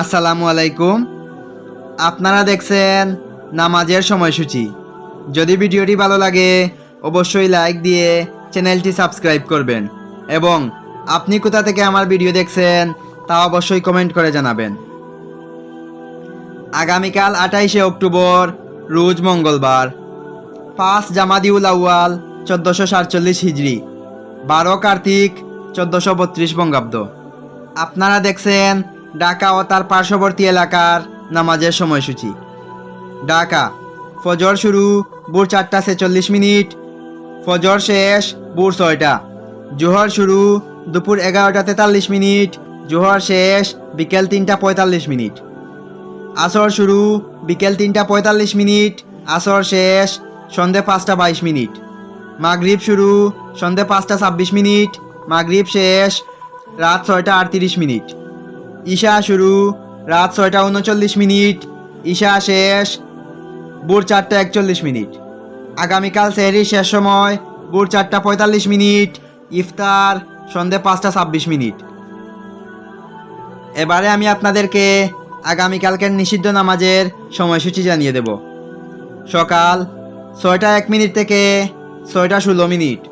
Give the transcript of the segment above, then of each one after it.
আসসালামু আলাইকুম। আপনারা দেখছেন নামাজের সময়সূচি। যদি ভিডিওটি ভালো লাগে, অবশ্যই লাইক দিয়ে চ্যানেলটি সাবস্ক্রাইব করবেন এবং আপনি কোথা থেকে আমার ভিডিও দেখছেন, তা অবশ্যই কমেন্ট করে জানাবেন। আগামীকাল আঠাইশে অক্টোবর, রোজ মঙ্গলবার, পাঁচ জামাদিউল আউয়াল, চোদ্দোশো সাতচল্লিশ হিজড়ি বারো কার্তিক, চোদ্দোশো বত্রিশ বঙ্গাব্দ। আপনারা দেখছেন ঢাকা ও তার পার্শ্ববর্তী এলাকার নামাজের সময়সূচি। ঢাকা, ফজর শুরু, ভোর চারটা ছেচল্লিশ মিনিট। ফজর শেষ, ভোর ছয়টা। জোহর শুরু, দুপুর এগারোটা তেতাল্লিশ মিনিট। জোহর শেষ, বিকেল তিনটা পঁয়তাল্লিশ মিনিট। আসর শুরু, বিকেল তিনটা পঁয়তাল্লিশ মিনিট। আসর শেষ, সন্ধে পাঁচটা বাইশ মিনিট। মাগরিব শুরু, সন্ধে পাঁচটা ছাব্বিশ মিনিট। মাগরিব শেষ, রাত ছয়টা আটত্রিশ মিনিট। ঈশা শুরু। রাত ছয়টা উনচল্লিশ মিনিট। ঈশা শেষ। ভোর চারটা একচল্লিশ মিনিট। আগামীকাল সেহরির শেষ সময়। ভোর চারটা পঁয়তাল্লিশ মিনিট। ইফতার, সন্ধে পাঁচটা ছাব্বিশ মিনিট। এবারে আমি আপনাদেরকে আগামীকালকের নিষিদ্ধ নামাজের সময়সূচি জানিয়ে দেব। সকাল ছয়টা এক মিনিট থেকে ছয়টা ষোলো মিনিট।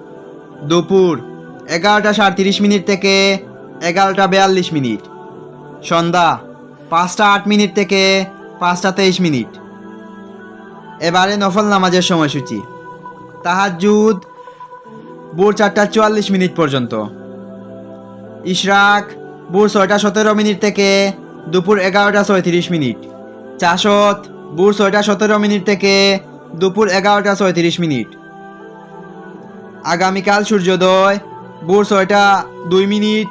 দুপুর এগারোটা সাঁত্রিশ মিনিট থেকে এগারোটা বিয়াল্লিশ মিনিট। সন্ধ্যা পাঁচটা আট মিনিট থেকে পাঁচটা তেইশ মিনিট। এবারে নফল নামাজের সময়সূচি। তাহাজুদ ভোর চারটা চুয়াল্লিশ মিনিট পর্যন্ত। ইশরাক ভোর ছয়টা সতেরো মিনিট থেকে দুপুর এগারোটা ছয়ত্রিশ মিনিট। চাষত ভোর ছয়টা সতেরো মিনিট থেকে দুপুর এগারোটা ছয়ত্রিশ মিনিট। আগামীকাল সূর্যোদয় ভোর ছয়টা দুই মিনিট